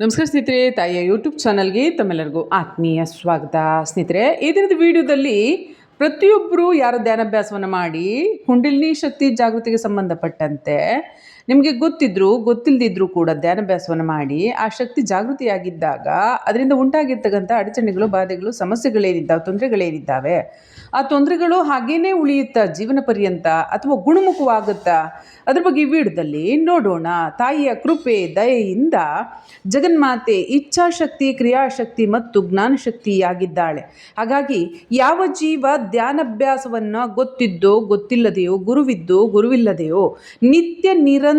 ನಮಸ್ಕಾರ ಸ್ನೇಹಿತರೆ, ತಾಯಿಯ ಯೂಟ್ಯೂಬ್ ಚಾನಲ್ಗೆ ತಮ್ಮೆಲ್ಲರಿಗೂ ಆತ್ಮೀಯ ಸ್ವಾಗತ. ಸ್ನೇಹಿತರೆ, ಈ ದಿನದ ವಿಡಿಯೋದಲ್ಲಿ ಪ್ರತಿಯೊಬ್ಬರು ಯಾರು ಧ್ಯಾನಾಭ್ಯಾಸವನ್ನು ಮಾಡಿ, ಕುಂಡಲಿನಿ ಶಕ್ತಿ ಜಾಗೃತಿಗೆ ಸಂಬಂಧಪಟ್ಟಂತೆ ನಿಮಗೆ ಗೊತ್ತಿದ್ರು ಗೊತ್ತಿಲ್ಲದಿದ್ರೂ ಕೂಡ ಧ್ಯಾನಾಭ್ಯಾಸವನ್ನು ಮಾಡಿ, ಆ ಶಕ್ತಿ ಜಾಗೃತಿಯಾಗಿದ್ದಾಗ ಅದರಿಂದ ಉಂಟಾಗಿರ್ತಕ್ಕಂಥ ಅಡಚಣೆಗಳು, ಬಾಧೆಗಳು, ಸಮಸ್ಯೆಗಳೇನಿದ್ದಾವೆ, ತೊಂದರೆಗಳೇನಿದ್ದಾವೆ, ಆ ತೊಂದರೆಗಳು ಹಾಗೇನೇ ಉಳಿಯುತ್ತಾ ಜೀವನ ಪರ್ಯಂತ ಅಥವಾ ಗುಣಮುಖವಾಗುತ್ತಾ? ಅದ್ರ ಬಗ್ಗೆ ಈ ವಿಡಿಯೋದಲ್ಲಿ ನೋಡೋಣ. ತಾಯಿಯ ಕೃಪೆ, ದಯೆಯಿಂದ ಜಗನ್ಮಾತೆ ಇಚ್ಛಾಶಕ್ತಿ, ಕ್ರಿಯಾಶಕ್ತಿ ಮತ್ತು ಜ್ಞಾನಶಕ್ತಿಯಾಗಿದ್ದಾಳೆ. ಹಾಗಾಗಿ ಯಾವ ಜೀವ ಧ್ಯಾನಾಭ್ಯಾಸವನ್ನು ಗೊತ್ತಿದ್ದೋ, ಗೊತ್ತಿಲ್ಲದೆಯೋ, ಗುರುವಿದ್ದೋ, ಗುರುವಿಲ್ಲದೆಯೋ, ನಿತ್ಯ ನಿರಂತರ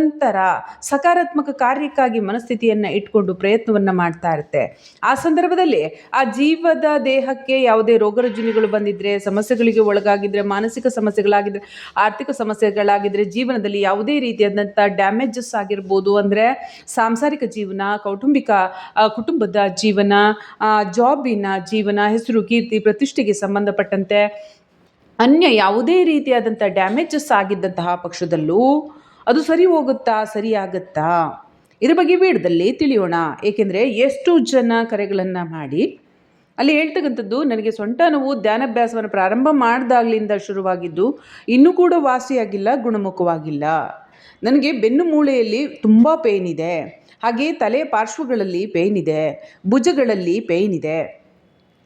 ಸಕಾರಾತ್ಮಕ ಕಾರ್ಯಕ್ಕಾಗಿ ಮನಸ್ಥಿತಿಯನ್ನು ಇಟ್ಕೊಂಡು ಪ್ರಯತ್ನವನ್ನು ಮಾಡ್ತಾ ಇರುತ್ತೆ. ಆ ಸಂದರ್ಭದಲ್ಲಿ ಆ ಜೀವದ ದೇಹಕ್ಕೆ ಯಾವುದೇ ರೋಗರುಜಿನಿಗಳು ಬಂದಿದ್ರೆ, ಸಮಸ್ಯೆಗಳಿಗೆ ಒಳಗಾಗಿದ್ರೆ, ಮಾನಸಿಕ ಸಮಸ್ಯೆಗಳಾಗಿದ್ರೆ, ಆರ್ಥಿಕ ಸಮಸ್ಯೆಗಳಾಗಿದ್ರೆ ಜೀವನದಲ್ಲಿ ಯಾವುದೇ ರೀತಿಯಾದಂಥ ಡ್ಯಾಮೇಜಸ್ ಆಗಿರ್ಬೋದು ಅಂದರೆ ಸಾಂಸಾರಿಕ ಜೀವನ, ಕೌಟುಂಬಿಕ ಕುಟುಂಬದ ಜೀವನ ಜಾಬಿನ ಜೀವನ, ಹೆಸರು, ಕೀರ್ತಿ, ಪ್ರತಿಷ್ಠೆಗೆ ಸಂಬಂಧಪಟ್ಟಂತೆ ಅನ್ಯ ಯಾವುದೇ ರೀತಿಯಾದಂಥ ಡ್ಯಾಮೇಜಸ್ ಆಗಿದ್ದಂತಹ ಪಕ್ಷದಲ್ಲೂ ಅದು ಸರಿ ಹೋಗುತ್ತಾ ಸರಿಯಾಗುತ್ತಾ ಇದ್ರ ಬಗ್ಗೆ ವಿಡಿಯೋದಲ್ಲಿ ತಿಳಿಯೋಣ. ಏಕೆಂದರೆ ಎಷ್ಟು ಜನ ಕರೆಗಳನ್ನು ಮಾಡಿ, ಅಲ್ಲಿ ಹೇಳ್ತಕ್ಕಂಥದ್ದು ನನಗೆ ಸೊಂಟ ನೋವು ಧ್ಯಾನಾಭ್ಯಾಸವನ್ನು ಪ್ರಾರಂಭ ಮಾಡಿದಾಗಲಿಂದ ಶುರುವಾಗಿದ್ದು, ಇನ್ನೂ ಕೂಡ ವಾಸಿಯಾಗಿಲ್ಲ, ಗುಣಮುಖವಾಗಿಲ್ಲ. ನನಗೆ ಬೆನ್ನು ಮೂಳೆಯಲ್ಲಿ ತುಂಬ ಪೇಯ್ನ್ ಇದೆ. ಹಾಗೆ ತಲೆ ಪಾರ್ಶ್ವಗಳಲ್ಲಿ ಪೇಯ್ನ್ ಇದೆ. ಭುಜಗಳಲ್ಲಿ ಪೇಯ್ನ್ ಇದೆ.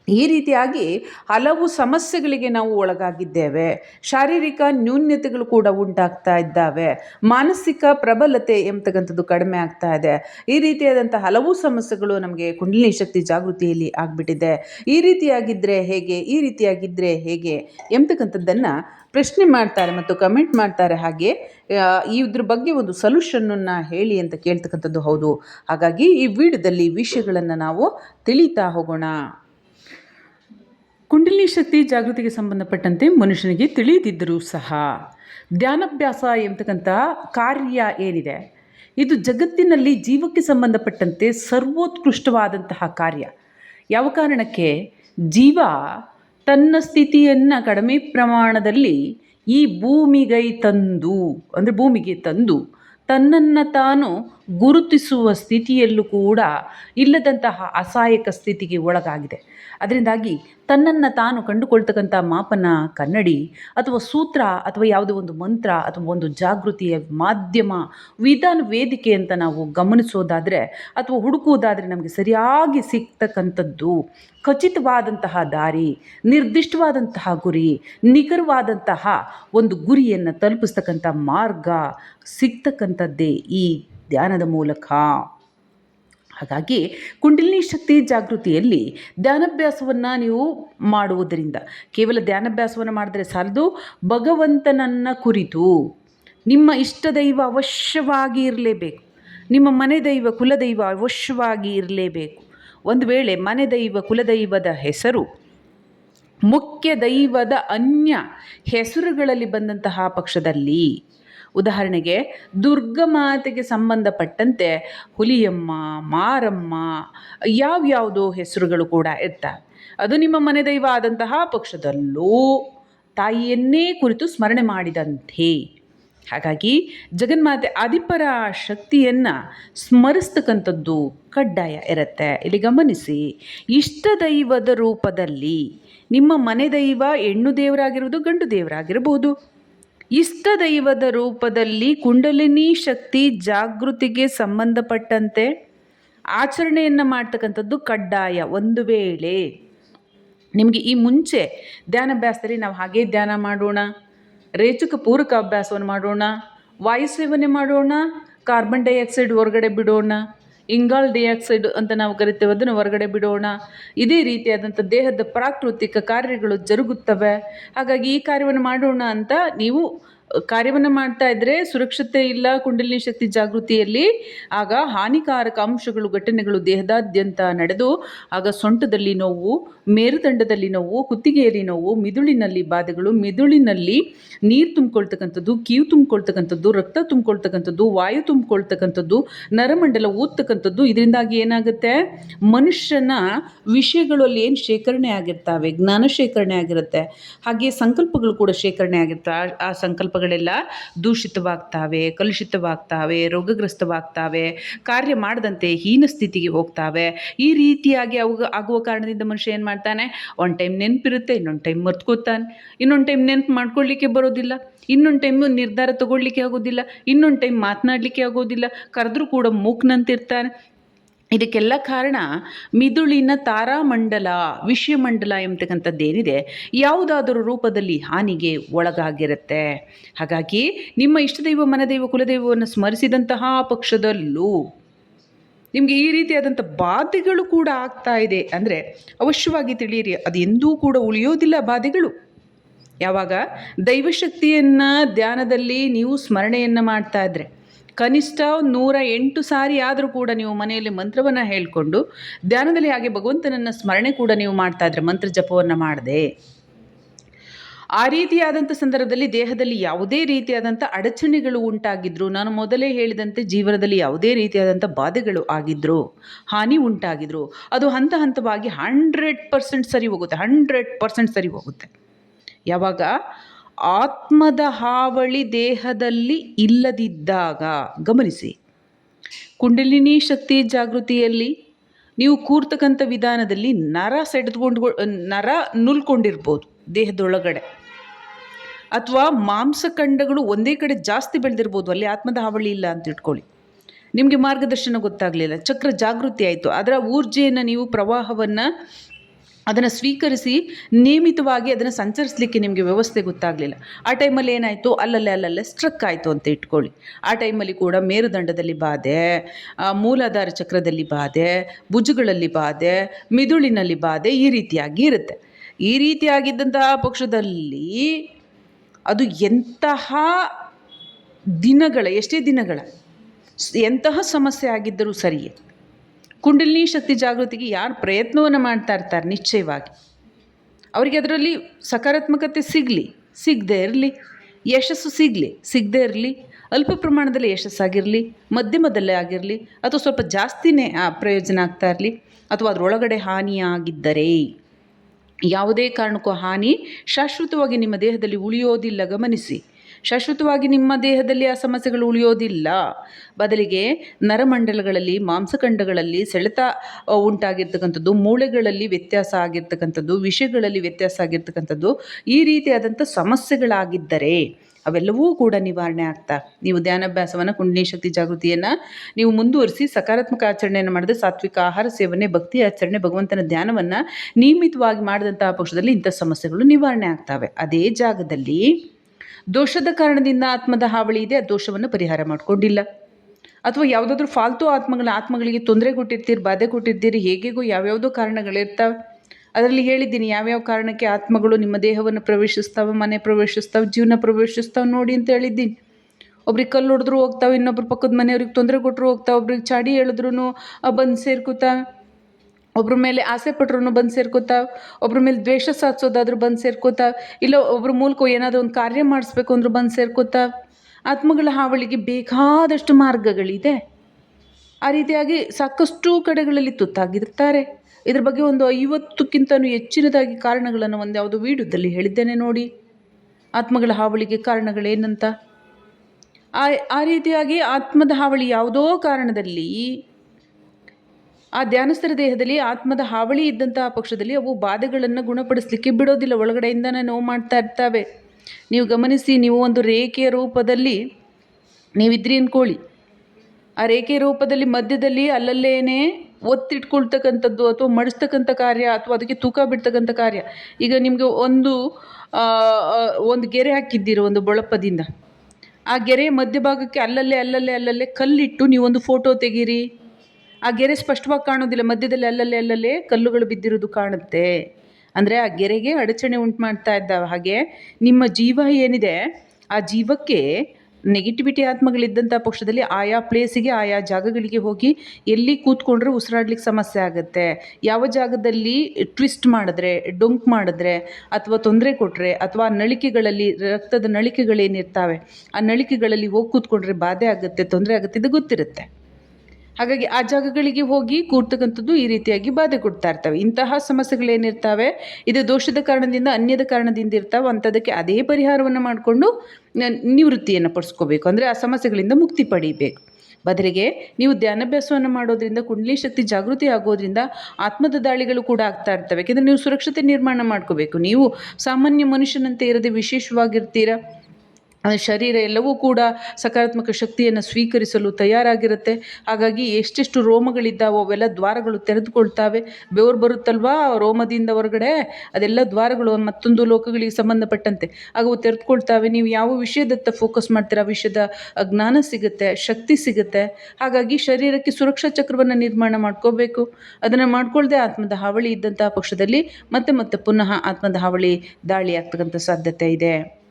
ಈ ರೀತಿಯಾಗಿ ಹಲವು ಸಮಸ್ಯೆಗಳಿಗೆ ನಾವು ಒಳಗಾಗಿದ್ದೇವೆ. ಶಾರೀರಿಕ ನ್ಯೂನ್ಯತೆಗಳು ಕೂಡ ಉಂಟಾಗ್ತಾ ಇದ್ದಾವೆ. ಮಾನಸಿಕ ಪ್ರಬಲತೆ ಎಂಬತಕ್ಕಂಥದ್ದು ಕಡಿಮೆ ಆಗ್ತಾ ಇದೆ. ಈ ರೀತಿಯಾದಂಥ ಹಲವು ಸಮಸ್ಯೆಗಳು ನಮಗೆ ಕುಂಡಲಿನಿ ಶಕ್ತಿ ಜಾಗೃತಿಯಲ್ಲಿ ಆಗಿಬಿಟ್ಟಿದೆ. ಈ ರೀತಿಯಾಗಿದ್ದರೆ ಹೇಗೆ, ಈ ರೀತಿಯಾಗಿದ್ದರೆ ಹೇಗೆ ಎಂಬತಕ್ಕಂಥದ್ದನ್ನು ಪ್ರಶ್ನೆ ಮಾಡ್ತಾರೆ ಮತ್ತು ಕಮೆಂಟ್ ಮಾಡ್ತಾರೆ. ಹಾಗೆ ಇದ್ರ ಬಗ್ಗೆ ಒಂದು ಸೊಲ್ಯೂಷನ್ನನ್ನು ಹೇಳಿ ಅಂತ ಕೇಳ್ತಕ್ಕಂಥದ್ದು ಹೌದು. ಹಾಗಾಗಿ ಈ ವಿಡಿಯೋದಲ್ಲಿ ವಿಷಯಗಳನ್ನು ನಾವು ತಿಳಿತಾ ಹೋಗೋಣ. ಕುಂಡಲಿನಿ ಶಕ್ತಿ ಜಾಗೃತಿಗೆ ಸಂಬಂಧಪಟ್ಟಂತೆ ಮನುಷ್ಯನಿಗೆ ತಿಳಿದಿದ್ದರೂ ಸಹ ಧ್ಯಾನಾಭ್ಯಾಸ ಎಂಬತಕ್ಕಂಥ ಕಾರ್ಯ ಏನಿದೆ? ಇದು ಜಗತ್ತಿನಲ್ಲಿ ಜೀವಕ್ಕೆ ಸಂಬಂಧಪಟ್ಟಂತೆ ಸರ್ವೋತ್ಕೃಷ್ಟವಾದಂತಹ ಕಾರ್ಯ. ಯಾವ ಕಾರಣಕ್ಕೆ? ಜೀವ ತನ್ನ ಸ್ಥಿತಿಯನ್ನು ಕಡಿಮೆ ಪ್ರಮಾಣದಲ್ಲಿ ಈ ಭೂಮಿಗೈ ತಂದು, ಅಂದರೆ ಭೂಮಿಗೆ ತಂದು, ತನ್ನನ್ನು ತಾನು ಗುರುತಿಸುವ ಸ್ಥಿತಿಯಲ್ಲೂ ಕೂಡ ಇಲ್ಲದಂತಹ ಅಸಹಾಯಕ ಸ್ಥಿತಿಗೆ ಒಳಗಾಗಿದೆ. ಅದರಿಂದಾಗಿ ತನ್ನನ್ನು ತಾನು ಕಂಡುಕೊಳ್ತಕ್ಕಂಥ ಮಾಪನ ಕನ್ನಡಿ ಅಥವಾ ಸೂತ್ರ ಅಥವಾ ಯಾವುದೋ ಒಂದು ಮಂತ್ರ ಅಥವಾ ಒಂದು ಜಾಗೃತಿಯ ಮಾಧ್ಯಮ, ವಿಧಾನ ವೇದಿಕೆ ಅಂತ ನಾವು ಗಮನಿಸೋದಾದರೆ ಅಥವಾ ಹುಡುಕುವುದಾದರೆ ನಮಗೆ ಸರಿಯಾಗಿ ಸಿಗ್ತಕ್ಕಂಥದ್ದು ಖಚಿತವಾದಂತಹ ದಾರಿ, ನಿರ್ದಿಷ್ಟವಾದಂತಹ ಗುರಿ, ನಿಖರವಾದಂತಹ ಒಂದು ಗುರಿಯನ್ನು ತಲುಪಿಸ್ತಕ್ಕಂಥ ಮಾರ್ಗ ಸಿಗ್ತಕ್ಕಂಥದ್ದೇ ಈ ಧ್ಯಾನದ ಮೂಲಕ. ಹಾಗಾಗಿ ಕುಂಡಲಿನಿ ಶಕ್ತಿ ಜಾಗೃತಿಯಲ್ಲಿ ಧ್ಯಾನಭ್ಯಾಸವನ್ನು ನೀವು ಮಾಡುವುದರಿಂದ, ಕೇವಲ ಧ್ಯಾನಭ್ಯಾಸವನ್ನು ಮಾಡಿದರೆ ಸಾಲದು, ಭಗವಂತನನ್ನ ಕುರಿತು ನಿಮ್ಮ ಇಷ್ಟ ದೈವ ಅವಶ್ಯವಾಗಿ ಇರಲೇಬೇಕು. ನಿಮ್ಮ ಮನೆ ದೈವ ಕುಲದೈವ ಅವಶ್ಯವಾಗಿ ಇರಲೇಬೇಕು. ಒಂದು ವೇಳೆ ಮನೆ ದೈವ ಕುಲದೈವದ ಹೆಸರು, ಮುಖ್ಯ ದೈವದ ಅನ್ಯ ಹೆಸರುಗಳಲ್ಲಿ ಬಂದಂತಹ ಪಕ್ಷದಲ್ಲಿ ಉದಾಹರಣೆಗೆ ದುರ್ಗಮಾತೆಗೆ ಸಂಬಂಧಪಟ್ಟಂತೆ ಹುಲಿಯಮ್ಮ, ಮಾರಮ್ಮ ಯಾವ್ಯಾವುದೋ ಹೆಸರುಗಳು ಕೂಡ ಇರ್ತವೆ ಅದು ನಿಮ್ಮ ಮನೆ ದೈವ ಆದಂತಹ ಪಕ್ಷದಲ್ಲೂ ತಾಯಿಯನ್ನೇ ಕುರಿತು ಸ್ಮರಣೆ ಮಾಡಿದಂತೆ. ಹಾಗಾಗಿ ಜಗನ್ಮಾತೆ ಆದಿಪರ ಶಕ್ತಿಯನ್ನು ಸ್ಮರಿಸ್ತಕ್ಕಂಥದ್ದು ಕಡ್ಡಾಯ ಇರುತ್ತೆ. ಇಲ್ಲಿ ಗಮನಿಸಿ, ಇಷ್ಟ ದೈವದ ರೂಪದಲ್ಲಿ ನಿಮ್ಮ ಮನೆ ದೈವ ಹೆಣ್ಣು ದೇವರಾಗಿರುವುದು ಗಂಡು ದೇವರಾಗಿರ್ಬೋದು ಇಷ್ಟ ದೈವದ ರೂಪದಲ್ಲಿ ಕುಂಡಲಿನಿ ಶಕ್ತಿ ಜಾಗೃತಿಗೆ ಸಂಬಂಧಪಟ್ಟಂತೆ ಆಚರಣೆಯನ್ನು ಮಾಡ್ತಕ್ಕಂಥದ್ದು ಕಡ್ಡಾಯ, ಒಂದು ವೇಳೆ. ನಿಮಗೆ ಈ ಮುಂಚೆ ಧ್ಯಾನಾಭ್ಯಾಸದಲ್ಲಿ ನಾವು ಹಾಗೆ ಧ್ಯಾನ ಮಾಡೋಣ, ರೇಚಕ ಪೂರಕ ಅಭ್ಯಾಸವನ್ನು ಮಾಡೋಣ, ವಾಯು ಸೇವನೆ ಮಾಡೋಣ, ಕಾರ್ಬನ್ ಡೈಆಕ್ಸೈಡ್ ಹೊರಗಡೆ ಬಿಡೋಣ ಇಂಗಾಲ್ ಡೈಆಕ್ಸೈಡ್ ಅಂತ ನಾವು ಕರಿತೇವೆ, ಅದನ್ನು ಹೊರಗಡೆ ಬಿಡೋಣ. ಇದೇ ರೀತಿಯಾದಂಥ ದೇಹದ ಪ್ರಾಕೃತಿಕ ಕಾರ್ಯಗಳು ಜರುಗುತ್ತವೆ. ಹಾಗಾಗಿ ಈ ಕಾರ್ಯವನ್ನು ಮಾಡೋಣ ಅಂತ ನೀವು ಕಾರ್ಯವನ್ನು ಮಾಡ್ತಾ ಇದ್ದರೆ ಸುರಕ್ಷತೆ ಇಲ್ಲ, ಕುಂಡಲಿನಿ ಶಕ್ತಿ ಜಾಗೃತಿಯಲ್ಲಿ. ಆಗ ಹಾನಿಕಾರಕ ಅಂಶಗಳು, ಘಟನೆಗಳು ದೇಹದಾದ್ಯಂತ ನಡೆದು, ಆಗ ಸೊಂಟದಲ್ಲಿ ನೋವು, ಮೇರುದಂಡದಲ್ಲಿ ನೋವು, ಕುತ್ತಿಗೆಯಲ್ಲಿ ನೋವು, ಮಿದುಳಿನಲ್ಲಿ ಬಾಧೆಗಳು, ಮಿದುಳಿನಲ್ಲಿ ನೀರು ತುಂಬಿಕೊಳ್ತಕ್ಕಂಥದ್ದು, ಕೀವು ತುಂಬಿಕೊಳ್ತಕ್ಕಂಥದ್ದು, ರಕ್ತ ತುಂಬಿಕೊಳ್ತಕ್ಕಂಥದ್ದು, ವಾಯು ತುಂಬಿಕೊಳ್ತಕ್ಕಂಥದ್ದು, ನರಮಂಡಲ ಊದ್ತಕ್ಕಂಥದ್ದು. ಇದರಿಂದಾಗಿ ಏನಾಗುತ್ತೆ? ಮನುಷ್ಯನ ವಿಷಯಗಳಲ್ಲಿ ಏನು ಶೇಖರಣೆ ಆಗಿರ್ತಾವೆ? ಜ್ಞಾನ ಶೇಖರಣೆ ಆಗಿರುತ್ತೆ. ಹಾಗೆ ಸಂಕಲ್ಪಗಳು ಕೂಡ ಶೇಖರಣೆ ಆಗಿರ್ತವೆ ಆ- ಆ ಸಂಕಲ್ಪಗಳೆಲ್ಲ ದೂಷಿತವಾಗ್ತಾವೆ, ಕಲುಷಿತವಾಗ್ತಾವೆ, ರೋಗಗ್ರಸ್ತವಾಗ್ತಾವೆ, ಕಾರ್ಯ ಮಾಡದಂತೆ ಹೀನ ಸ್ಥಿತಿಗೆ ಹೋಗ್ತಾವೆ. ಈ ರೀತಿಯಾಗಿ ಅವು ಆಗುವ ಕಾರಣದಿಂದ ಮನುಷ್ಯ ಏನು ಮಾಡ್ತಾನೆ? ಒಂದು ಟೈಮ್ ನೆನಪಿರುತ್ತೆ, ಇನ್ನೊಂದು ಟೈಮ್ ಮರ್ತ್ಕೋತಾನೆ. ಇನ್ನೊಂದು ಟೈಮ್ ನೆನಪು ಮಾಡ್ಕೊಳ್ಳಿಕ್ಕೆ ಬರೋದಿಲ್ಲ. ಇನ್ನೊಂದು ಟೈಮು ನಿರ್ಧಾರ ತಗೊಳ್ಳಿಕ್ಕೆ ಆಗೋದಿಲ್ಲ. ಇನ್ನೊಂದು ಟೈಮ್ ಮಾತನಾಡಲಿಕ್ಕೆ ಆಗೋದಿಲ್ಲ. ಕರೆದ್ರೂ ಕೂಡ ಮೂಕ್ನಂತಿರ್ತಾನೆ. ಇದಕ್ಕೆಲ್ಲ ಕಾರಣ ಮಿದುಳಿನ ತಾರಾಮಂಡಲ, ವಿಷಯಮಂಡಲ ಎಂಬತಕ್ಕಂಥದ್ದೇನಿದೆ, ಯಾವುದಾದರೂ ರೂಪದಲ್ಲಿ ಹಾನಿಗೆ ಒಳಗಾಗಿರುತ್ತೆ. ಹಾಗಾಗಿ ನಿಮ್ಮ ಇಷ್ಟದೈವ, ಮನದೈವ, ಕುಲದೈವವನ್ನು ಸ್ಮರಿಸಿದಂತಹ ಪಕ್ಷದಲ್ಲೂ ನಿಮಗೆ ಈ ರೀತಿಯಾದಂಥ ಬಾಧೆಗಳು ಕೂಡ ಆಗ್ತಾ ಇದೆ. ಅಂದರೆ ಅವಶ್ಯವಾಗಿ ತಿಳಿಯಿರಿ, ಅದು ಎಂದೂ ಕೂಡ ಉಳಿಯೋದಿಲ್ಲ ಬಾಧೆಗಳು. ಯಾವಾಗ ದೈವಶಕ್ತಿಯನ್ನು ಧ್ಯಾನದಲ್ಲಿ ನೀವು ಸ್ಮರಣೆಯನ್ನು ಮಾಡ್ತಾ ಇದ್ರೆ. ಕನಿಷ್ಠ ನೂರ ಎಂಟು ಸಾರಿ ಆದರೂ ಕೂಡ ನೀವು ಮನೆಯಲ್ಲಿ ಮಂತ್ರವನ್ನು ಹೇಳಿಕೊಂಡು ಧ್ಯಾನದಲ್ಲಿ ಹಾಗೆ ಭಗವಂತನನ್ನು ಸ್ಮರಣೆ ಕೂಡ ನೀವು ಮಾಡ್ತಾ ಇದ್ರೆ, ಮಂತ್ರ ಜಪವನ್ನು ಮಾಡದೆ. ಆ ರೀತಿಯಾದಂಥ ಸಂದರ್ಭದಲ್ಲಿ ದೇಹದಲ್ಲಿ ಯಾವುದೇ ರೀತಿಯಾದಂಥ ಅಡಚಣೆಗಳು ಉಂಟಾಗಿದ್ರು, ನಾನು ಮೊದಲೇ ಹೇಳಿದಂತೆ ಜೀವನದಲ್ಲಿ ಯಾವುದೇ ರೀತಿಯಾದಂಥ ಬಾಧೆಗಳು ಆಗಿದ್ರು, ಹಾನಿ ಉಂಟಾಗಿದ್ರು, ಅದು ಹಂತ ಹಂತವಾಗಿ ಹಂಡ್ರೆಡ್ ಪರ್ಸೆಂಟ್ ಸರಿ ಹೋಗುತ್ತೆ ಹಂಡ್ರೆಡ್ ಪರ್ಸೆಂಟ್ ಸರಿ ಹೋಗುತ್ತೆ. ಯಾವಾಗ? ಆತ್ಮದ ಹಾವಳಿ ದೇಹದಲ್ಲಿ ಇಲ್ಲದಿದ್ದಾಗ, ಗಮನಿಸಿ. ಕುಂಡಲಿನಿ ಶಕ್ತಿ ಜಾಗೃತಿಯಲ್ಲಿ ನೀವು ಕೂರ್ತಕ್ಕಂಥ ವಿಧಾನದಲ್ಲಿ ನರ ಸೆಡೆದುಕೊಂಡು, ನರ ನುಲ್ಕೊಂಡಿರ್ಬೋದು ದೇಹದೊಳಗಡೆ. ಅಥವಾ ಮಾಂಸಖಂಡಗಳು ಒಂದೇ ಕಡೆ ಜಾಸ್ತಿ ಬೆಳೆದಿರ್ಬೋದು, ಅಲ್ಲಿ ಆತ್ಮದ ಹಾವಳಿ ಇಲ್ಲ ಅಂತ ಇಟ್ಕೊಳ್ಳಿ. ನಿಮಗೆ ಮಾರ್ಗದರ್ಶನ ಗೊತ್ತಾಗಲಿಲ್ಲ, ಚಕ್ರ ಜಾಗೃತಿ ಆಯಿತು. ಅದರ ಊರ್ಜೆಯನ್ನು ನೀವು ಪ್ರವಾಹವನ್ನು ಅದನ್ನು ಸ್ವೀಕರಿಸಿ ನಿಯಮಿತವಾಗಿ ಅದನ್ನು ಸಂಚರಿಸಲಿಕ್ಕೆ ನಿಮಗೆ ವ್ಯವಸ್ಥೆ ಗೊತ್ತಾಗಲಿಲ್ಲ. ಆ ಟೈಮಲ್ಲಿ ಏನಾಯಿತು? ಅಲ್ಲಲ್ಲೇ ಅಲ್ಲಲ್ಲೇ ಸ್ಟ್ರಕ್ ಆಯಿತು ಅಂತ ಇಟ್ಕೊಳ್ಳಿ. ಆ ಟೈಮಲ್ಲಿ ಕೂಡ ಮೇರುದಂಡದಲ್ಲಿ ಬಾಧೆ ಮೂಲಾಧಾರ ಚಕ್ರದಲ್ಲಿ ಬಾಧೆ, ಭುಜಗಳಲ್ಲಿ ಬಾಧೆ, ಮಿದುಳಿನಲ್ಲಿ ಬಾಧೆ ಈ ರೀತಿಯಾಗಿ ಇರುತ್ತೆ. ಈ ರೀತಿಯಾಗಿದ್ದಂತಹ ಪಕ್ಷದಲ್ಲಿ ಅದು ಎಂತಹ ದಿನಗಳ, ಎಷ್ಟೇ ದಿನಗಳ, ಎಂತಹ ಸಮಸ್ಯೆ ಆಗಿದ್ದರೂ ಸರಿಯೇ. ಕುಂಡಲಿನಿ ಶಕ್ತಿ ಜಾಗೃತಿಗೆ ಯಾರು ಪ್ರಯತ್ನವನ್ನು ಮಾಡ್ತಾ ಇರ್ತಾರೆ ನಿಶ್ಚಯವಾಗಿ. ಅವರಿಗೆ ಅದರಲ್ಲಿ ಸಕಾರಾತ್ಮಕತೆ ಸಿಗಲಿ ಸಿಗದೆ ಇರಲಿ ಯಶಸ್ಸು ಸಿಗಲಿ ಸಿಗದೆ ಇರಲಿ ಅಲ್ಪ ಪ್ರಮಾಣದಲ್ಲಿ ಯಶಸ್ಸಾಗಿರಲಿ ಮಧ್ಯಮದಲ್ಲೇ ಆಗಿರಲಿ ಅಥವಾ ಸ್ವಲ್ಪ ಜಾಸ್ತಿನೇ ಆ, ಪ್ರಯೋಜನ ಆಗ್ತಾ ಇರಲಿ ಅಥವಾ ಅದರೊಳಗಡೆ ಹಾನಿಯಾಗಿದ್ದರೆ ಯಾವುದೇ ಕಾರಣಕ್ಕೂ ಹಾನಿ ಶಾಶ್ವತವಾಗಿ ನಿಮ್ಮ ದೇಹದಲ್ಲಿ ಉಳಿಯೋದಿಲ್ಲ ಗಮನಿಸಿ. ಶಾಶ್ವತವಾಗಿ ನಿಮ್ಮ ದೇಹದಲ್ಲಿ ಆ ಸಮಸ್ಯೆಗಳು ಉಳಿಯೋದಿಲ್ಲ. ಬದಲಿಗೆ ನರಮಂಡಲಗಳಲ್ಲಿ, ಮಾಂಸಖಂಡಗಳಲ್ಲಿ ಸೆಳೆತ ಉಂಟಾಗಿರ್ತಕ್ಕಂಥದ್ದು, ಮೂಳೆಗಳಲ್ಲಿ ವ್ಯತ್ಯಾಸ ಆಗಿರ್ತಕ್ಕಂಥದ್ದು ವಿಷಯಗಳಲ್ಲಿ ವ್ಯತ್ಯಾಸ ಆಗಿರ್ತಕ್ಕಂಥದ್ದು, ಈ ರೀತಿಯಾದಂಥ ಸಮಸ್ಯೆಗಳಾಗಿದ್ದರೆ ಅವೆಲ್ಲವೂ ಕೂಡ ನಿವಾರಣೆ ಆಗ್ತಾ. ನೀವು ಧ್ಯಾನಾಭ್ಯಾಸವನ್ನು ಕುಂಡಲಿ ಶಕ್ತಿ ಜಾಗೃತಿಯನ್ನು ನೀವು ಮುಂದುವರಿಸಿ ಸಕಾರಾತ್ಮಕ ಆಚರಣೆಯನ್ನು ಮಾಡಿದ್ರೆ ಸಾತ್ವಿಕ ಆಹಾರ, ಸೇವನೆ, ಭಕ್ತಿ ಆಚರಣೆ, ಭಗವಂತನ ಧ್ಯಾನವನ್ನು ನಿಯಮಿತವಾಗಿ ಮಾಡಿದಂತಹ ಪಕ್ಷದಲ್ಲಿ ಇಂಥ ಸಮಸ್ಯೆಗಳು ನಿವಾರಣೆ ಆಗ್ತವೆ. ಅದೇ ಜಾಗದಲ್ಲಿ ದೋಷದ ಕಾರಣದಿಂದ ಆತ್ಮದ ಹಾವಳಿ ಇದೆ, ಆ ದೋಷವನ್ನು ಪರಿಹಾರ ಮಾಡಿಕೊಂಡಿಲ್ಲ. ಅಥವಾ ಯಾವುದಾದ್ರೂ ಫಾಲ್ತು ಆತ್ಮಗಳ, ಆತ್ಮಗಳಿಗೆ ತೊಂದರೆ ಕೊಟ್ಟಿರ್ತೀರಿ, ಬಾಧೆ ಕೊಟ್ಟಿರ್ತೀರಿ, ಹೇಗೆಗೋ ಯಾವ್ಯಾವುದೋ ಕಾರಣಗಳಿರ್ತಾವೆ. ಅದರಲ್ಲಿ ಹೇಳಿದ್ದೀನಿ, ಯಾವ್ಯಾವ ಕಾರಣಕ್ಕೆ ಆತ್ಮಗಳು ನಿಮ್ಮ ದೇಹವನ್ನು ಪ್ರವೇಶಿಸ್ತಾವೆ, ಮನೆ ಪ್ರವೇಶಿಸ್ತಾವೆ, ಜೀವನ ಪ್ರವೇಶಿಸ್ತಾವೆ ನೋಡಿ ಅಂತ ಹೇಳಿದ್ದೀನಿ. ಒಬ್ರಿಗೆ ಕಲ್ಲು ಹೊಡೆದ್ರು ಹೋಗ್ತಾವೆ, ಇನ್ನೊಬ್ರು ಪಕ್ಕದ ಮನೆಯವ್ರಿಗೆ ತೊಂದರೆ ಕೊಟ್ಟರು ಹೋಗ್ತಾವೆ, ಒಬ್ರಿಗೆ ಚಾಡಿ ಹೇಳಿದ್ರು ಬಂದು ಸೇರ್ಕೋತಾವೆ. ಒಬ್ರ ಮೇಲೆ ಆಸೆ ಪಟ್ರೂ ಬಂದು ಸೇರ್ಕೋತಾವೆ ಒಬ್ರ ಮೇಲೆ ದ್ವೇಷ ಸಾಧಿಸೋದಾದ್ರೂ ಬಂದು ಸೇರ್ಕೋತಾವೆ ಇಲ್ಲ ಒಬ್ರ ಮೂಲಕ ಏನಾದರೂ ಒಂದು ಕಾರ್ಯ ಮಾಡಿಸ್ಬೇಕು ಅಂದ್ರೂ ಬಂದು ಸೇರ್ಕೋತಾವೆ ಆತ್ಮಗಳ ಹಾವಳಿಗೆ ಬೇಕಾದಷ್ಟು ಮಾರ್ಗಗಳಿದೆ. ಆ ರೀತಿಯಾಗಿ ಸಾಕಷ್ಟು ಕಡೆಗಳಲ್ಲಿ ತುತ್ತಾಗಿರ್ತಾರೆ. ಇದ್ರ ಬಗ್ಗೆ ಒಂದು ಐವತ್ತಕ್ಕಿಂತಲೂ ಹೆಚ್ಚಿನದಾಗಿ ಕಾರಣಗಳನ್ನು ಒಂದು ಯಾವುದು ವಿಡಿಯೋದಲ್ಲಿ ಹೇಳಿದ್ದೇನೆ ನೋಡಿ. ಆತ್ಮಗಳ ಹಾವಳಿಗೆ ಕಾರಣಗಳೇನಂತ? ಆ ಆ ರೀತಿಯಾಗಿ ಆತ್ಮದ ಹಾವಳಿ ಯಾವುದೋ ಕಾರಣದಲ್ಲಿ ಆ ಧ್ಯಾನಸ್ಥರ ದೇಹದಲ್ಲಿ ಆತ್ಮದ ಹಾವಳಿ ಇದ್ದಂತಹ ಪಕ್ಷದಲ್ಲಿ ಅವು ಬಾಧೆಗಳನ್ನು ಗುಣಪಡಿಸಲಿಕ್ಕೆ ಬಿಡೋದಿಲ್ಲ. ಒಳಗಡೆಯಿಂದನೇ ನೋವು ಮಾಡ್ತಾ ಇರ್ತವೆ. ನೀವು ಗಮನಿಸಿ, ನೀವು ಒಂದು ರೇಖೆಯ ರೂಪದಲ್ಲಿ ನೀವಿದ್ರಿ ಅಂದ್ಕೊಳ್ಳಿ ಆ ರೇಖೆಯ ರೂಪದಲ್ಲಿ ಮಧ್ಯದಲ್ಲಿ ಅಲ್ಲಲ್ಲೇನೆ ಒತ್ತಿಟ್ಕೊಳ್ತಕ್ಕಂಥದ್ದು ಅಥವಾ ಮಡಿಸ್ತಕ್ಕಂಥ ಕಾರ್ಯ ಅಥವಾ ಅದಕ್ಕೆ ತೂಕ ಬಿಡ್ತಕ್ಕಂಥ ಕಾರ್ಯ. ಈಗ ನಿಮಗೆ ಒಂದು ಒಂದು ಗೆರೆ ಹಾಕಿದ್ದೀರಿ ಒಂದು ಬಳಪದಿಂದ. ಆ ಗೆರೆ ಮಧ್ಯಭಾಗಕ್ಕೆ ಅಲ್ಲಲ್ಲೇ ಅಲ್ಲಲ್ಲೇ ಅಲ್ಲಲ್ಲೇ ಕಲ್ಲಿಟ್ಟು ನೀವೊಂದು ಫೋಟೋ ತೆಗೀರಿ. ಆ ಗೆರೆ ಸ್ಪಷ್ಟವಾಗಿ ಕಾಣೋದಿಲ್ಲ ಮಧ್ಯದಲ್ಲಿ ಅಲ್ಲಲ್ಲೇ ಅಲ್ಲಲ್ಲೇ ಕಲ್ಲುಗಳು ಬಿದ್ದಿರೋದು ಕಾಣುತ್ತೆ. ಅಂದರೆ ಆ ಗೆರೆಗೆ ಅಡಚಣೆ ಉಂಟು ಮಾಡ್ತಾ ಇದ್ದಾವೆ ಹಾಗೆ ನಿಮ್ಮ ಜೀವ ಏನಿದೆ, ಆ ಜೀವಕ್ಕೆ ನೆಗೆಟಿವಿಟಿ ಆತ್ಮಗಳಿದ್ದಂಥ ಪಕ್ಷದಲ್ಲಿ ಆಯಾ ಪ್ಲೇಸಿಗೆ ಆಯಾ ಜಾಗಗಳಿಗೆ ಹೋಗಿ ಎಲ್ಲಿ ಕೂತ್ಕೊಂಡ್ರೆ ಉಸಿರಾಡ್ಲಿಕ್ಕೆ ಸಮಸ್ಯೆ ಆಗುತ್ತೆ. ಯಾವ ಜಾಗದಲ್ಲಿ ಟ್ವಿಸ್ಟ್ ಮಾಡಿದ್ರೆ, ಡೊಂಕ್ ಮಾಡಿದ್ರೆ, ಅಥವಾ ತೊಂದರೆ ಕೊಟ್ಟರೆ ಅಥವಾ ನಳಿಕೆಗಳಲ್ಲಿ, ರಕ್ತದ ನಳಿಕೆಗಳೇನಿರ್ತಾವೆ, ಆ ನಳಿಕೆಗಳಲ್ಲಿ ಹೋಗಿ ಕೂತ್ಕೊಂಡ್ರೆ ಬಾಧೆ ಆಗುತ್ತೆ, ತೊಂದರೆ ಆಗುತ್ತೆ, ಇದು ಗೊತ್ತಿರುತ್ತೆ. ಹಾಗಾಗಿ ಆ ಜಾಗಗಳಿಗೆ ಹೋಗಿ ಕೂರ್ತಕ್ಕಂಥದ್ದು ಈ ರೀತಿಯಾಗಿ ಬಾಧೆ ಕೊಡ್ತಾ ಇರ್ತವೆ. ಇಂತಹ ಸಮಸ್ಯೆಗಳೇನಿರ್ತವೆ, ಇದು ದೋಷದ ಕಾರಣದಿಂದ ಅನ್ಯದ ಕಾರಣದಿಂದ ಇರ್ತಾವೆ ಅಂಥದಕ್ಕೆ ಅದೇ ಪರಿಹಾರವನ್ನು ಮಾಡಿಕೊಂಡು ನಿವೃತ್ತಿಯನ್ನು ಪಡಿಸ್ಕೋಬೇಕು. ಅಂದರೆ ಆ ಸಮಸ್ಯೆಗಳಿಂದ ಮುಕ್ತಿ ಪಡೀಬೇಕು. ಬದಲಿಗೆ ನೀವು ಧ್ಯಾನಾಭ್ಯಾಸವನ್ನು ಮಾಡೋದ್ರಿಂದ, ಕುಂಡಲಿ ಶಕ್ತಿ ಜಾಗೃತಿ ಆಗೋದ್ರಿಂದ ಆತ್ಮದ ದಾಳಿಗಳು ಕೂಡ ಆಗ್ತಾ ಇರ್ತವೆ. ಯಾಕೆಂದರೆ ನೀವು ಸುರಕ್ಷತೆ ನಿರ್ಮಾಣ ಮಾಡ್ಕೋಬೇಕು. ನೀವು ಸಾಮಾನ್ಯ ಮನುಷ್ಯನಂತೆ ಇರದೆ ವಿಶೇಷವಾಗಿರ್ತೀರ? ಶರೀರ ಎಲ್ಲವೂ ಕೂಡ ಸಕಾರಾತ್ಮಕ ಶಕ್ತಿಯನ್ನು ಸ್ವೀಕರಿಸಲು ತಯಾರಾಗಿರುತ್ತೆ. ಹಾಗಾಗಿ ಎಷ್ಟೆಷ್ಟು ರೋಮಗಳಿದ್ದಾವೋ ಅವೆಲ್ಲ ದ್ವಾರಗಳು ತೆರೆದುಕೊಳ್ತಾವೆ. ಬೆವರು ಬರುತ್ತಲ್ವಾ ರೋಮದಿಂದ ಹೊರಗಡೆ? ಅದೆಲ್ಲ ದ್ವಾರಗಳು ಮತ್ತೊಂದು ಲೋಕಗಳಿಗೆ ಸಂಬಂಧಪಟ್ಟಂತೆ. ಆಗ ಅವು ತೆರೆದುಕೊಳ್ತಾವೆ. ನೀವು ಯಾವ ವಿಷಯದತ್ತ ಫೋಕಸ್ ಮಾಡ್ತೀರ? ಆ ವಿಷಯದ ಜ್ಞಾನ ಸಿಗುತ್ತೆ, ಶಕ್ತಿ ಸಿಗುತ್ತೆ. ಹಾಗಾಗಿ ಶರೀರಕ್ಕೆ ಸುರಕ್ಷಾ ಚಕ್ರವನ್ನು ನಿರ್ಮಾಣ ಮಾಡ್ಕೋಬೇಕು. ಅದನ್ನು ಮಾಡ್ಕೊಳ್ಳದೆ ಆತ್ಮದ ಹಾವಳಿ ಇದ್ದಂತಹ ಪಕ್ಷದಲ್ಲಿ ಮತ್ತೆ ಮತ್ತೆ ಪುನಃ ಆತ್ಮದ ಹಾವಳಿ ದಾಳಿ ಆಗ್ತಕ್ಕಂಥ ಸಾಧ್ಯತೆ ಇದೆ.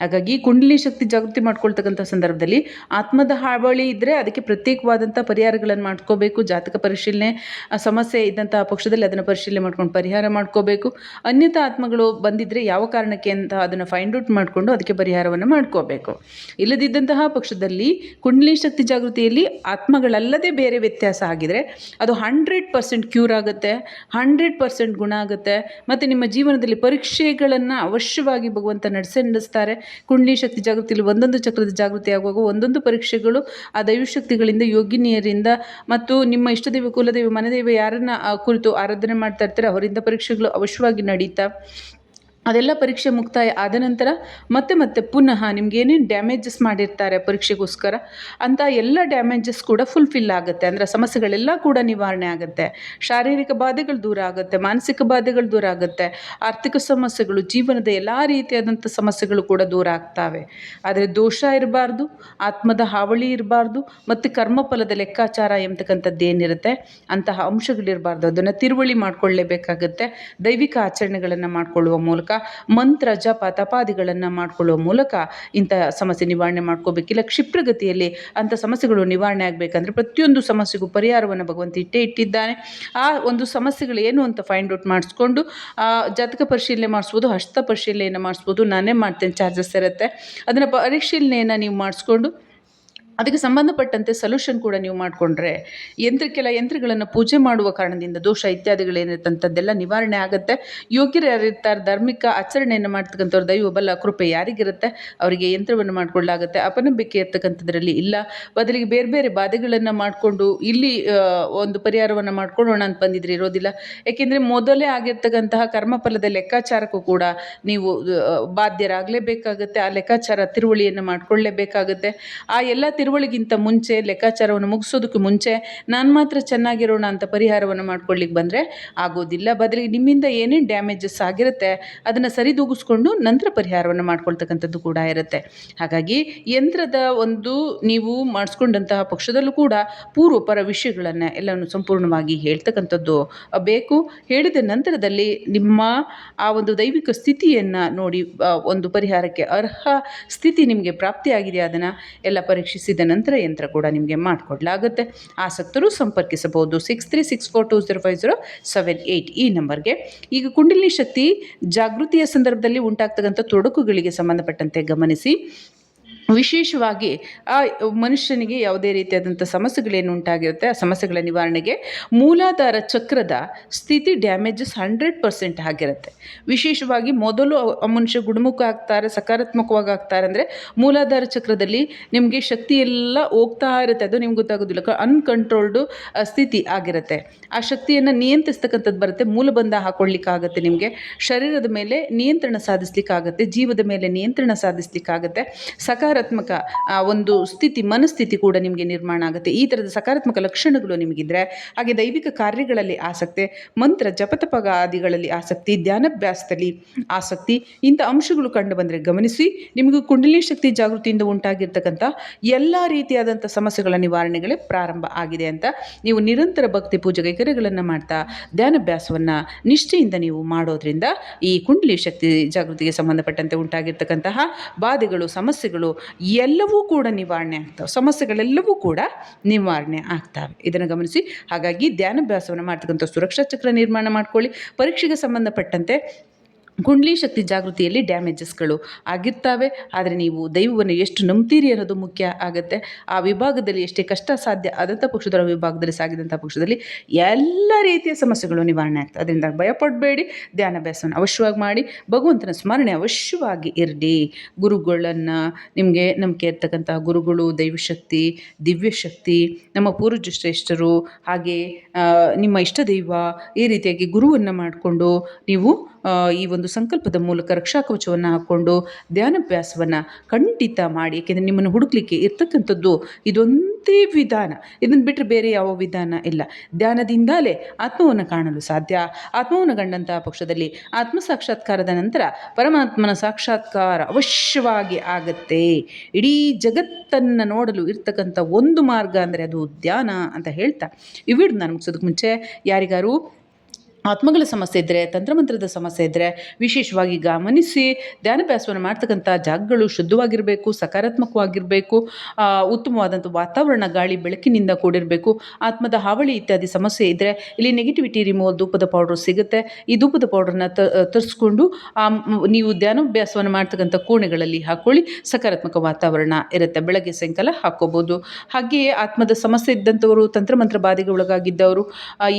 ಹಾಗಾಗಿ ಕುಂಡಲಿ ಶಕ್ತಿ ಜಾಗೃತಿ ಮಾಡ್ಕೊಳ್ತಕ್ಕಂಥ ಸಂದರ್ಭದಲ್ಲಿ ಆತ್ಮದ ಹಾವಳಿ ಇದ್ದರೆ ಅದಕ್ಕೆ ಪ್ರತ್ಯೇಕವಾದಂಥ ಪರಿಹಾರಗಳನ್ನು ಮಾಡ್ಕೋಬೇಕು, ಜಾತಕ ಪರಿಶೀಲನೆ ಸಮಸ್ಯೆ ಇದ್ದಂಥ ಪಕ್ಷದಲ್ಲಿ ಅದನ್ನು ಪರಿಶೀಲನೆ ಮಾಡ್ಕೊಂಡು ಪರಿಹಾರ ಮಾಡ್ಕೋಬೇಕು. ಅನ್ಯತಾ ಆತ್ಮಗಳು ಬಂದಿದ್ದರೆ ಯಾವ ಕಾರಣಕ್ಕೆ ಅಂತ ಅದನ್ನು ಫೈಂಡ್ ಔಟ್ ಮಾಡಿಕೊಂಡು ಅದಕ್ಕೆ ಪರಿಹಾರವನ್ನು ಮಾಡ್ಕೋಬೇಕು. ಇಲ್ಲದಿದ್ದಂತಹ ಪಕ್ಷದಲ್ಲಿ ಕುಂಡಲಿ ಶಕ್ತಿ ಜಾಗೃತಿಯಲ್ಲಿ ಆತ್ಮಗಳಲ್ಲದೆ ಬೇರೆ ವ್ಯತ್ಯಾಸ ಆಗಿದರೆ ಅದು ಹಂಡ್ರೆಡ್ ಪರ್ಸೆಂಟ್ ಕ್ಯೂರ್ ಆಗುತ್ತೆ ಹಂಡ್ರೆಡ್ ಪರ್ಸೆಂಟ್ ಗುಣ ಆಗುತ್ತೆ, ಮತ್ತು ನಿಮ್ಮ ಜೀವನದಲ್ಲಿ ಪರೀಕ್ಷೆಗಳನ್ನು ಅವಶ್ಯವಾಗಿ ಭಗವಂತ ನಡೆಸೇ ನಡೆಸ್ತಾರೆ. ಕುಂಡಲಿ ಶಕ್ತಿ ಜಾಗೃತಿಯಲ್ಲಿ ಒಂದೊಂದು ಚಕ್ರದ ಜಾಗೃತಿ ಆಗುವಾಗ ಒಂದೊಂದು ಪರೀಕ್ಷೆಗಳು ಆ ದೈವಶಕ್ತಿಗಳಿಂದ ಯೋಗಿನಿಯರಿಂದ ಮತ್ತು ನಿಮ್ಮ ಇಷ್ಟದೇವ ಕುಲದೇವ ಮನೆದೇವ ಯಾರನ್ನ ಕುರಿತು ಆರಾಧನೆ ಮಾಡ್ತಾ ಇರ್ತಾರೆ ಅವರಿಂದ ಪರೀಕ್ಷೆಗಳು ಅವಶ್ಯವಾಗಿ ನಡೀತಾ ಅದೆಲ್ಲ ಪರೀಕ್ಷೆ ಮುಕ್ತಾಯ ಆದ ನಂತರ ಮತ್ತೆ ಮತ್ತೆ ಪುನಃ ನಿಮ್ಗೆ ಏನೇನು ಡ್ಯಾಮೇಜಸ್ ಮಾಡಿರ್ತಾರೆ ಪರೀಕ್ಷೆಗೋಸ್ಕರ, ಅಂತ ಎಲ್ಲ ಡ್ಯಾಮೇಜಸ್ ಕೂಡ ಫುಲ್ಫಿಲ್ ಆಗುತ್ತೆ. ಅಂದರೆ ಸಮಸ್ಯೆಗಳೆಲ್ಲ ಕೂಡ ನಿವಾರಣೆ ಆಗುತ್ತೆ. ಶಾರೀರಿಕ ಬಾಧೆಗಳು ದೂರ ಆಗುತ್ತೆ, ಮಾನಸಿಕ ಬಾಧೆಗಳು ದೂರ ಆಗುತ್ತೆ, ಆರ್ಥಿಕ ಸಮಸ್ಯೆಗಳು, ಜೀವನದ ಎಲ್ಲ ರೀತಿಯಾದಂಥ ಸಮಸ್ಯೆಗಳು ಕೂಡ ದೂರ ಆಗ್ತವೆ. ಆದರೆ ದೋಷ ಇರಬಾರ್ದು, ಆತ್ಮದ ಹಾವಳಿ ಇರಬಾರ್ದು, ಮತ್ತು ಕರ್ಮಫಲದ ಲೆಕ್ಕಾಚಾರ ಎಂಬತಕ್ಕಂಥದ್ದು ಏನಿರುತ್ತೆ, ಅಂತಹ ಅಂಶಗಳಿರಬಾರ್ದು. ಅದನ್ನು ತಿರುವಳಿ ಮಾಡ್ಕೊಳ್ಳಲೇಬೇಕಾಗುತ್ತೆ ದೈವಿಕ ಆಚರಣೆಗಳನ್ನು ಮಾಡಿಕೊಳ್ಳುವ ಮೂಲಕ. ಮಂತ್ರ, ಜಪ, ತಪಾದಿಗಳನ್ನು ಮಾಡ್ಕೊಳ್ಳೋ ಮೂಲಕ ಇಂಥ ಸಮಸ್ಯೆ ನಿವಾರಣೆ ಮಾಡ್ಕೋಬೇಕಿಲ್ಲ. ಕ್ಷಿಪ್ರಗತಿಯಲ್ಲಿ ಅಂಥ ಸಮಸ್ಯೆಗಳು ನಿವಾರಣೆ ಆಗಬೇಕಂದ್ರೆ ಪ್ರತಿಯೊಂದು ಸಮಸ್ಯೆಗೂ ಪರಿಹಾರವನ್ನು ಭಗವಂತ ಇಟ್ಟೇ ಇಟ್ಟಿದ್ದಾನೆ. ಆ ಒಂದು ಸಮಸ್ಯೆಗಳು ಏನು ಅಂತ ಫೈಂಡ್ ಔಟ್ ಮಾಡಿಸ್ಕೊಂಡು ಜಾತಕ ಪರಿಶೀಲನೆ ಮಾಡಿಸ್ಬೋದು, ಹಸ್ತ ಪರಿಶೀಲನೆಯನ್ನು ಮಾಡಿಸ್ಬೋದು, ನಾನೇ ಮಾಡ್ತೇನೆ ಚಾರ್ಜಸ್ ಇರುತ್ತೆ. ಅದನ್ನು ಪರಿಶೀಲನೆಯನ್ನು ನೀವು ಮಾಡಿಸ್ಕೊಂಡು ಅದಕ್ಕೆ ಸಂಬಂಧಪಟ್ಟಂತೆ ಸೊಲ್ಯೂಷನ್ ಕೂಡ ನೀವು ಮಾಡಿಕೊಂಡ್ರೆ ಯಂತ್ರ ಯಂತ್ರಗಳನ್ನು ಪೂಜೆ ಮಾಡುವ ಕಾರಣದಿಂದ ದೋಷ ಇತ್ಯಾದಿಗಳೇನಿರ್ತಂಥದ್ದೆಲ್ಲ ನಿವಾರಣೆ ಆಗುತ್ತೆ. ಯೋಗ್ಯರು ಯಾರಿರ್ತಾರೆ ಧಾರ್ಮಿಕ ಆಚರಣೆಯನ್ನು ಮಾಡ್ತಕ್ಕಂಥವ್ರು ದೈವ ಬಲ, ಕೃಪೆ ಯಾರಿಗಿರುತ್ತೆ? ಅವರಿಗೆ ಯಂತ್ರವನ್ನು ಮಾಡಿಕೊಳ್ಳಾಗುತ್ತೆ. ಅಪನಂಬಿಕೆ ಇರ್ತಕ್ಕಂಥದ್ರಲ್ಲಿ ಇಲ್ಲ. ಬದಲಿಗೆ ಬೇರೆ ಬೇರೆ ಬಾಧೆಗಳನ್ನು ಮಾಡಿಕೊಂಡು ಇಲ್ಲಿ ಒಂದು ಪರಿಹಾರವನ್ನು ಮಾಡ್ಕೊಳ್ಳೋಣ ಅಂತ ಬಂದಿದ್ರೆ ಇರೋದಿಲ್ಲ. ಏಕೆಂದರೆ ಮೊದಲೇ ಆಗಿರ್ತಕ್ಕಂತಹ ಕರ್ಮಫಲದ ಲೆಕ್ಕಾಚಾರಕ್ಕೂ ಕೂಡ ನೀವು ಬಾಧ್ಯರಾಗಲೇಬೇಕಾಗುತ್ತೆ. ಆ ಲೆಕ್ಕಾಚಾರ ತಿರುವಳಿಯನ್ನು ಮಾಡಿಕೊಳ್ಳಲೇಬೇಕಾಗುತ್ತೆ ಆ ಎಲ್ಲ ತಿರುವಳಿಗಿಂತ ಮುಂಚೆ, ಲೆಕ್ಕಾಚಾರವನ್ನು ಮುಗಿಸೋದಕ್ಕೆ ಮುಂಚೆ ನಾನು ಮಾತ್ರ ಚೆನ್ನಾಗಿರೋಣ ಅಂತ ಪರಿಹಾರವನ್ನು ಮಾಡ್ಕೊಳ್ಳಿಕ್ಕೆ ಬಂದರೆ ಆಗೋದಿಲ್ಲ. ಬದಲಿಗೆ ನಿಮ್ಮಿಂದ ಏನೇನು ಡ್ಯಾಮೇಜಸ್ ಆಗಿರುತ್ತೆ ಅದನ್ನು ಸರಿದೂಗಿಸ್ಕೊಂಡು ನಂತರ ಪರಿಹಾರವನ್ನು ಮಾಡ್ಕೊಳ್ತಕ್ಕಂಥದ್ದು ಕೂಡ ಇರುತ್ತೆ. ಹಾಗಾಗಿ ಯಂತ್ರದ ಒಂದು ನೀವು ಮಾಡಿಸ್ಕೊಂಡಂತಹ ಪಕ್ಷದಲ್ಲೂ ಕೂಡ ಪೂರ್ವಪರ ವಿಷಯಗಳನ್ನು ಎಲ್ಲವನ್ನು ಸಂಪೂರ್ಣವಾಗಿ ಹೇಳ್ತಕ್ಕಂಥದ್ದು ಬೇಕು. ಹೇಳಿದ ನಂತರದಲ್ಲಿ ನಿಮ್ಮ ಆ ಒಂದು ದೈವಿಕ ಸ್ಥಿತಿಯನ್ನು ನೋಡಿ ಒಂದು ಪರಿಹಾರಕ್ಕೆ ಅರ್ಹ ಸ್ಥಿತಿ ನಿಮಗೆ ಪ್ರಾಪ್ತಿಯಾಗಿದೆ ಅದನ್ನು ಎಲ್ಲ ಪರೀಕ್ಷಿಸಿದ ನಂತರ ಯಂತ್ರ ಕೂಡ ನಿಮಗೆ ಮಾಡಿಕೊಡ್ಲಾಗುತ್ತೆ. ಆಸಕ್ತರು ಸಂಪರ್ಕಿಸಬಹುದು six three six four two zero five zero seven eight ಈ ನಂಬರ್ಗೆ. ಈಗ ಕುಂಡಲಿನಿ ಶಕ್ತಿ ಜಾಗೃತಿಯ ಸಂದರ್ಭದಲ್ಲಿ ಉಂಟಾಗ್ತಕ್ಕಂಥ ತೊಡಕುಗಳಿಗೆ ಸಂಬಂಧಪಟ್ಟಂತೆ ಗಮನಿಸಿ. ವಿಶೇಷವಾಗಿ ಆ ಮನುಷ್ಯನಿಗೆ ಯಾವುದೇ ರೀತಿಯಾದಂಥ ಸಮಸ್ಯೆಗಳೇನು ಉಂಟಾಗಿರುತ್ತೆ, ಆ ಸಮಸ್ಯೆಗಳ ನಿವಾರಣೆಗೆ ಮೂಲಾಧಾರ ಚಕ್ರದ ಸ್ಥಿತಿ ಡ್ಯಾಮೇಜಸ್ ಹಂಡ್ರೆಡ್ ಪರ್ಸೆಂಟ್ ಆಗಿರುತ್ತೆ. ವಿಶೇಷವಾಗಿ ಮೊದಲು ಆ ಮನುಷ್ಯ ಗುಣಮುಖ ಆಗ್ತಾರೆ, ಸಕಾರಾತ್ಮಕವಾಗಿ ಆಗ್ತಾರೆ ಅಂದರೆ ಮೂಲಾಧಾರ ಚಕ್ರದಲ್ಲಿ ನಿಮಗೆ ಶಕ್ತಿ ಎಲ್ಲ ಹೋಗ್ತಾ ಇರುತ್ತೆ, ಅದು ನಿಮ್ಗೆ ಗೊತ್ತಾಗೋದಿಲ್ಲ ಅನ್ಕಂಟ್ರೋಲ್ಡು ಸ್ಥಿತಿ ಆಗಿರುತ್ತೆ. ಆ ಶಕ್ತಿಯನ್ನು ನಿಯಂತ್ರಿಸ್ತಕ್ಕಂಥದ್ದು ಬರುತ್ತೆ ಮೂಲಬಂಧ ಹಾಕೊಳ್ಳಿಕ್ಕಾಗತ್ತೆ ನಿಮಗೆ, ಶರೀರದ ಮೇಲೆ ನಿಯಂತ್ರಣ ಸಾಧಿಸ್ಲಿಕ್ಕಾಗತ್ತೆ, ಜೀವದ ಮೇಲೆ ನಿಯಂತ್ರಣ ಸಾಧಿಸ್ಲಿಕ್ಕಾಗತ್ತೆ ಸಕಾರಾತ್ಮಕ ಒಂದು ಸ್ಥಿತಿ, ಮನಸ್ಥಿತಿ ಕೂಡ ನಿಮಗೆ ನಿರ್ಮಾಣ ಆಗುತ್ತೆ. ಈ ಥರದ ಸಕಾರಾತ್ಮಕ ಲಕ್ಷಣಗಳು ನಿಮಗಿದ್ರೆ ಹಾಗೆ ದೈವಿಕ ಕಾರ್ಯಗಳಲ್ಲಿ ಆಸಕ್ತಿ, ಮಂತ್ರ ಜಪತಪಗ ಆದಿಗಳಲ್ಲಿ ಆಸಕ್ತಿ, ಧ್ಯಾನಾಭ್ಯಾಸದಲ್ಲಿ ಆಸಕ್ತಿ, ಇಂಥ ಅಂಶಗಳು ಕಂಡು ಬಂದರೆ ಗಮನಿಸಿ, ನಿಮಗೂ ಕುಂಡಲಿ ಶಕ್ತಿ ಜಾಗೃತಿಯಿಂದ ಉಂಟಾಗಿರ್ತಕ್ಕಂಥ ಎಲ್ಲ ರೀತಿಯಾದಂಥ ಸಮಸ್ಯೆಗಳ ನಿವಾರಣೆಗಳೇ ಪ್ರಾರಂಭ ಆಗಿದೆ ಅಂತ ನೀವು ನಿರಂತರ ಭಕ್ತಿ ಪೂಜೆ ಕೈಕರ್ಯಗಳನ್ನು ಮಾಡ್ತಾ ಧ್ಯಾನಾಭ್ಯಾಸವನ್ನು ನಿಷ್ಠೆಯಿಂದ ನೀವು ಮಾಡೋದ್ರಿಂದ ಈ ಕುಂಡಲಿ ಶಕ್ತಿ ಜಾಗೃತಿಗೆ ಸಂಬಂಧಪಟ್ಟಂತೆ ಉಂಟಾಗಿರ್ತಕ್ಕಂತಹ ಬಾಧೆಗಳು, ಸಮಸ್ಯೆಗಳು ಎಲ್ಲವೂ ಕೂಡ ನಿವಾರಣೆ ಆಗ್ತವೆ. ಸಮಸ್ಯೆಗಳೆಲ್ಲವೂ ಕೂಡ ನಿವಾರಣೆ ಆಗ್ತವೆ. ಇದನ್ನು ಗಮನಿಸಿ. ಹಾಗಾಗಿ ಧ್ಯಾನಾಭ್ಯಾಸವನ್ನು ಮಾಡ್ತಕ್ಕಂಥ ಸುರಕ್ಷಾ ಚಕ್ರ ನಿರ್ಮಾಣ ಮಾಡ್ಕೊಳ್ಳಿ. ಪರೀಕ್ಷೆಗೆ ಸಂಬಂಧಪಟ್ಟಂತೆ ಕುಂಡ್ಲಿ ಶಕ್ತಿ ಜಾಗೃತಿಯಲ್ಲಿ ಡ್ಯಾಮೇಜಸ್ಗಳು ಆಗಿರ್ತವೆ. ಆದರೆ ನೀವು ದೈವವನ್ನು ಎಷ್ಟು ನಂಬ್ತೀರಿ ಅನ್ನೋದು ಮುಖ್ಯ ಆಗುತ್ತೆ. ಆ ವಿಭಾಗದಲ್ಲಿ ಎಷ್ಟೇ ಕಷ್ಟ ಸಾಧ್ಯ ಆದಂಥ ಪಕ್ಷದವರ ವಿಭಾಗದಲ್ಲಿ ಸಾಗಿದಂಥ ಪಕ್ಷದಲ್ಲಿ ಎಲ್ಲ ರೀತಿಯ ಸಮಸ್ಯೆಗಳು ನಿವಾರಣೆ ಆಗ್ತದೆ ಅದರಿಂದ ಭಯಪಡಬೇಡಿ. ಧ್ಯಾನಾಭ್ಯಾಸವನ್ನು ಅವಶ್ಯವಾಗಿ ಮಾಡಿ. ಭಗವಂತನ ಸ್ಮರಣೆ ಅವಶ್ಯವಾಗಿ ಇರಲಿ. ಗುರುಗಳನ್ನು ನಿಮಗೆ ನಂಬಿಕೆ ಇರ್ತಕ್ಕಂಥ ಗುರುಗಳು, ದೈವಶಕ್ತಿ, ದಿವ್ಯಶಕ್ತಿ, ನಮ್ಮ ಪೂರ್ವಜ ಶ್ರೇಷ್ಠರು, ಹಾಗೆ ನಿಮ್ಮ ಇಷ್ಟ ದೈವ ಈ ರೀತಿಯಾಗಿ ಗುರುವನ್ನು ಮಾಡಿಕೊಂಡು ನೀವು ಈ ಒಂದು ಸಂಕಲ್ಪದ ಮೂಲಕ ರಕ್ಷಾ ಕವಚವನ್ನು ಹಾಕ್ಕೊಂಡು ಧ್ಯಾನಾಭ್ಯಾಸವನ್ನು ಖಂಡಿತ ಮಾಡಿ. ಏಕೆಂದರೆ ನಿಮ್ಮನ್ನು ಹುಡುಕ್ಲಿಕ್ಕೆ ಇರ್ತಕ್ಕಂಥದ್ದು ಇದೊಂದೇ ವಿಧಾನ. ಇದನ್ನು ಬಿಟ್ಟರೆ ಬೇರೆ ಯಾವ ವಿಧಾನ ಇಲ್ಲ. ಧ್ಯಾನದಿಂದಲೇ ಆತ್ಮವನ್ನು ಕಾಣಲು ಸಾಧ್ಯ. ಆತ್ಮವನ್ನು ಕಂಡಂತಹ ಪಕ್ಷದಲ್ಲಿ ಆತ್ಮ ಸಾಕ್ಷಾತ್ಕಾರದ ನಂತರ ಪರಮಾತ್ಮನ ಸಾಕ್ಷಾತ್ಕಾರ ಅವಶ್ಯವಾಗಿ ಆಗತ್ತೆ. ಇಡೀ ಜಗತ್ತನ್ನು ನೋಡಲು ಇರ್ತಕ್ಕಂಥ ಒಂದು ಮಾರ್ಗ ಅಂದರೆ ಅದು ಧ್ಯಾನ ಅಂತ ಹೇಳ್ತಾ. ಈ ನಾನು ಮುಗಿಸೋದಕ್ಕೆ ಮುಂಚೆ ಯಾರಿಗಾರು ಆತ್ಮಗಳ ಸಮಸ್ಯೆ ಇದ್ದರೆ ತಂತ್ರಮಂತ್ರದ ಸಮಸ್ಯೆ ಇದ್ದರೆ ವಿಶೇಷವಾಗಿ ಗಮನಿಸಿ ಧ್ಯಾನಾಭ್ಯಾಸವನ್ನು ಮಾಡ್ತಕ್ಕಂಥ ಜಾಗಗಳು ಶುದ್ಧವಾಗಿರಬೇಕು, ಸಕಾರಾತ್ಮಕವಾಗಿರಬೇಕು ಉತ್ತಮವಾದಂಥ ವಾತಾವರಣ, ಗಾಳಿ, ಬೆಳಕಿನಿಂದ ಕೂಡಿರಬೇಕು. ಆತ್ಮದ ಹಾವಳಿ ಇತ್ಯಾದಿ ಸಮಸ್ಯೆ ಇದ್ದರೆ ಇಲ್ಲಿ ನೆಗೆಟಿವಿಟಿ ರಿಮೂವಲ್ ಧೂಪದ ಪೌಡರ್ ಸಿಗುತ್ತೆ. ಈ ಧೂಪದ ಪೌಡ್ರನ್ನ ತರಿಸ್ಕೊಂಡು ನೀವು ಧ್ಯಾನಾಭ್ಯಾಸವನ್ನು ಮಾಡ್ತಕ್ಕಂಥ ಕೋಣೆಗಳಲ್ಲಿ ಹಾಕ್ಕೊಳ್ಳಿ ಸಕಾರಾತ್ಮಕ ವಾತಾವರಣ ಇರುತ್ತೆ. ಬೆಳಗ್ಗೆ ಸಾಯಂಕಾಲ ಹಾಕ್ಕೋಬೋದು ಹಾಗೆಯೇ ಆತ್ಮದ ಸಮಸ್ಯೆ ಇದ್ದಂಥವರು, ತಂತ್ರಮಂತ್ರ ಬಾಧೆಗೆ ಒಳಗಾಗಿದ್ದವರು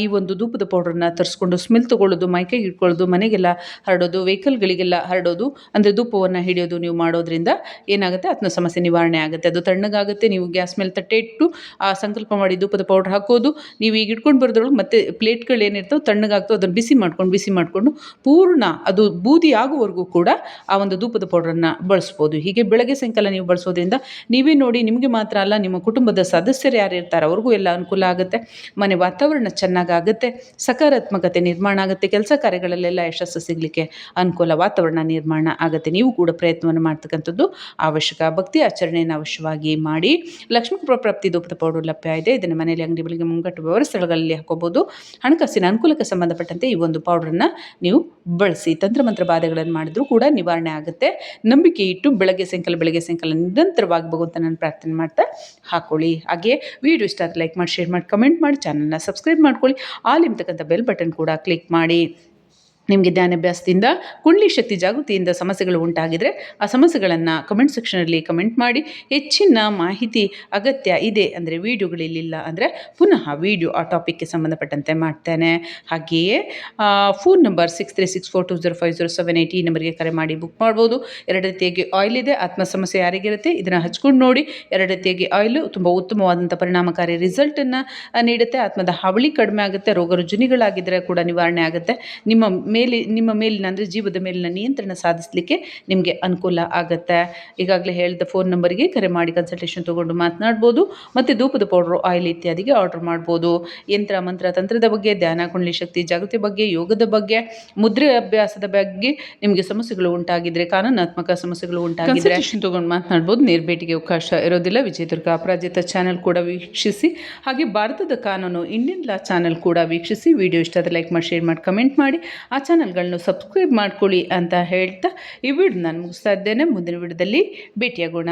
ಈ ಒಂದು ಧೂಪದ ಪೌಡ್ರನ್ನ ತರಿಸ್ಕೊಂಡು ಸ್ಮೆಲ್ ತೊಗೊಳ್ಳೋದು ಮೈಕೈಗೆ ಇಟ್ಕೊಳ್ಳೋದು ಮನೆಗೆಲ್ಲ ಹರಡೋದು, ವೆಹಿಕಲ್ಗಳಿಗೆಲ್ಲ ಹರಡೋದು, ಅಂದರೆ ಧೂಪವನ್ನು ಹಿಡಿಯೋದು ನೀವು ಮಾಡೋದ್ರಿಂದ ಏನಾಗುತ್ತೆ? ಅದನ್ನ ಸಮಸ್ಯೆ ನಿವಾರಣೆ ಆಗುತ್ತೆ. ಅದು ತಣ್ಣಗಾಗುತ್ತೆ, ನೀವು ಗ್ಯಾಸ್ ಮೇಲೆ ತಟ್ಟೆ ಇಟ್ಟು ಆ ಸಂಕಲ್ಪ ಮಾಡಿ ಧೂಪದ ಪೌಡ್ರ್ ಹಾಕೋದು, ನೀವು ಈಗ ಇಟ್ಕೊಂಡು ಬರೋದ್ರೊಳಗೆ ಮತ್ತೆ ಪ್ಲೇಟ್ಗಳು ಏನಿರ್ತವೆ ತಣ್ಣಗಾಗ್ತವೆ, ಅದನ್ನು ಬಿಸಿ ಮಾಡ್ಕೊಂಡು, ಬಿಸಿ ಮಾಡಿಕೊಂಡು ಪೂರ್ಣ ಅದು ಬೂದಿ ಆಗುವವರೆಗೂ ಕೂಡ ಆ ಒಂದು ಧೂಪದ ಪೌಡ್ರನ್ನು ಬಳಸ್ಬೋದು. ಹೀಗೆ ಬೆಳಗ್ಗೆ ಸಾಯಂಕಾಲ ನೀವು ಬಳಸೋದ್ರಿಂದ ನೀವೇ ನೋಡಿ, ನಿಮಗೆ ಮಾತ್ರ ಅಲ್ಲ, ನಿಮ್ಮ ಕುಟುಂಬದ ಸದಸ್ಯರು ಯಾರು ಇರ್ತಾರೆ, ಅವ್ರಿಗೂ ಎಲ್ಲ ಅನುಕೂಲ ಆಗುತ್ತೆ. ಮನೆ ವಾತಾವರಣ ಚೆನ್ನಾಗಾಗುತ್ತೆ, ಸಕಾರಾತ್ಮಕತೆ ನಿರ್ಮಾಣ ಆಗುತ್ತೆ, ಕೆಲಸ ಕಾರ್ಯಗಳಲ್ಲೆಲ್ಲ ಯಶಸ್ಸು ಸಿಗಲಿಕ್ಕೆ ಅನುಕೂಲ ವಾತಾವರಣ ನಿರ್ಮಾಣ ಆಗುತ್ತೆ. ನೀವು ಕೂಡ ಪ್ರಯತ್ನವನ್ನು ಮಾಡ್ತಕ್ಕಂಥದ್ದು ಅವಶ್ಯಕ. ಭಕ್ತಿ ಆಚರಣೆಯನ್ನು ಅವಶ್ಯವಾಗಿ ಮಾಡಿ. ಲಕ್ಷ್ಮೀ ಪ್ರಾಪ್ತಿ ಧೂಪದ ಪೌಡರ್ ಲಭ್ಯ ಇದೆ. ಇದನ್ನು ಮನೆಯಲ್ಲಿ ಅಂಗಡಿಗಳಿಗೆ ಮುಂಗಟ್ಟು ಸ್ಥಳಗಳಲ್ಲಿ ಹಾಕೋಬಹುದು ಹಣಕಾಸಿನ ಅನುಕೂಲಕ್ಕೆ ಸಂಬಂಧಪಟ್ಟಂತೆ ಈ ಒಂದು ಪೌಡ್ರನ್ನು ನೀವು ಬಳಸಿ. ತಂತ್ರಮಂತ್ರ ಬಾಧೆಗಳನ್ನು ಮಾಡಿದ್ರೂ ಕೂಡ ನಿವಾರಣೆ ಆಗುತ್ತೆ. ನಂಬಿಕೆ ಇಟ್ಟು ಬೆಳಗ್ಗೆ ಸಾಯಂಕಾಲ ಬೆಳಗ್ಗೆ ಸಾಯಂಕಾಲ ನಿರಂತರವಾಗಿ ಅಂತ ನಾನು ಪ್ರಾರ್ಥನೆ ಮಾಡ್ತಾ ಹಾಕೊಳ್ಳಿ. ಹಾಗೆ ವಿಡಿಯೋ ಇಷ್ಟ ಲೈಕ್ ಮಾಡಿ, ಶೇರ್ ಮಾಡಿ, ಕಮೆಂಟ್ ಮಾಡಿ, ಚಾನಲ್ನ ಸಬ್ಸ್ಕ್ರೈಬ್ ಮಾಡ್ಕೊಳ್ಳಿ. ಆಲ್ ಇರ್ತಕ್ಕಂಥ ಬೆಲ್ ಬಟನ್ ಕೂಡ ಕ್ಲಿಕ್ ಮಾಡಿ ನಿಮಗೆ ಧ್ಯಾನಾಭ್ಯಾಸದಿಂದ ಕುಂಡ್ಲಿ ಶಕ್ತಿ ಜಾಗೃತಿಯಿಂದ ಸಮಸ್ಯೆಗಳು ಉಂಟಾಗಿದರೆ ಆ ಸಮಸ್ಯೆಗಳನ್ನು ಕಮೆಂಟ್ ಸೆಕ್ಷನಲ್ಲಿ ಕಮೆಂಟ್ ಮಾಡಿ. ಹೆಚ್ಚಿನ ಮಾಹಿತಿ ಅಗತ್ಯ ಇದೆ ಅಂದರೆ ವೀಡಿಯೋಗಳಿಲ್ಲ ಅಂದರೆ ಪುನಃ ವೀಡಿಯೋ ಆ ಟಾಪಿಕ್ಗೆ ಸಂಬಂಧಪಟ್ಟಂತೆ ಮಾಡ್ತೇನೆ. ಹಾಗೆಯೇ phone number six three six four two zero five zero seven eight ಈ ನಂಬರ್ಗೆ ಕರೆ ಮಾಡಿ ಬುಕ್ ಮಾಡ್ಬೋದು. ಎರಡು ಆಯಿಲ್ ಇದೆ, ಆತ್ಮ ಸಮಸ್ಯೆ ಯಾರಿಗಿರುತ್ತೆ ಇದನ್ನು ಹಚ್ಕೊಂಡು ನೋಡಿ. ಎರಡು ಆಯಿಲು ತುಂಬ ಉತ್ತಮವಾದಂಥ ಪರಿಣಾಮಕಾರಿ ರಿಸಲ್ಟನ್ನು ನೀಡುತ್ತೆ. ಆತ್ಮದ ಹಾವಳಿ ಕಡಿಮೆ ಆಗುತ್ತೆ ರೋಗ ರುಜಿನಿಗಳಾಗಿದ್ದರೆ ಕೂಡ ನಿವಾರಣೆ ಆಗುತ್ತೆ. ನಿಮ್ಮ ಮೇಲೆ, ನಿಮ್ಮ ಮೇಲಿನ, ಅಂದರೆ ಜೀವದ ಮೇಲಿನ ನಿಯಂತ್ರಣ ಸಾಧಿಸಲಿಕ್ಕೆ ನಿಮಗೆ ಅನುಕೂಲ ಆಗುತ್ತೆ. ಈಗಾಗಲೇ ಹೇಳಿದ ಫೋನ್ ನಂಬರ್ಗೆ ಕರೆ ಮಾಡಿ ಕನ್ಸಲ್ಟೇಷನ್ ತೊಗೊಂಡು ಮಾತನಾಡ್ಬೋದು. ಮತ್ತು ಧೂಪದ ಪೌಡ್ರು ಆಯಿಲ್ ಇತ್ಯಾದಿಗೆ ಆರ್ಡರ್ ಮಾಡ್ಬೋದು. ಯಂತ್ರ, ಮಂತ್ರ, ತಂತ್ರದ ಬಗ್ಗೆ, ಧ್ಯಾನ, ಕುಂಡಲಿ ಶಕ್ತಿ, ಜಾಗೃತಿ ಬಗ್ಗೆ, ಯೋಗದ ಬಗ್ಗೆ, ಮುದ್ರೆ ಅಭ್ಯಾಸದ ಬಗ್ಗೆ ನಿಮಗೆ ಸಮಸ್ಯೆಗಳು ಉಂಟಾಗಿದ್ರೆ, ಕಾನೂನಾತ್ಮಕ ಸಮಸ್ಯೆಗಳು ಉಂಟಾಗಿದ್ರೆ ತೊಗೊಂಡು ಮಾತನಾಡ್ಬೋದು. ನೇರ ಭೇಟಿಗೆ ಅವಕಾಶ ಇರೋದಿಲ್ಲ. ವಿಜಯದುರ್ಗ ಅಪರಾಜಿತ ಚಾನೆಲ್ ಕೂಡ ವೀಕ್ಷಿಸಿ. ಹಾಗೆ ಭಾರತದ ಕಾನೂನು, ಇಂಡಿಯನ್ ಲಾ ಚಾನೆಲ್ ಕೂಡ ವೀಕ್ಷಿಸಿ. ವಿಡಿಯೋ ಇಷ್ಟ ಲೈಕ್ ಮಾಡಿ ಶೇರ್ ಮಾಡಿ ಕಮೆಂಟ್ ಮಾಡಿ. ಆ ಚಾನಲ್ಗಳನ್ನು ಸಬ್ಸ್ಕ್ರೈಬ್ ಮಾಡ್ಕೊಳ್ಳಿ ಅಂತ ಹೇಳ್ತಾ ಈ ವಿಡಿಯೋ ನಾನು ಮುಗಿಸ್ತಾ ಇದ್ದೇನೆ. ಮುಂದಿನ ವಿಡಿಯೋದಲ್ಲಿ ಭೇಟಿಯಾಗೋಣ.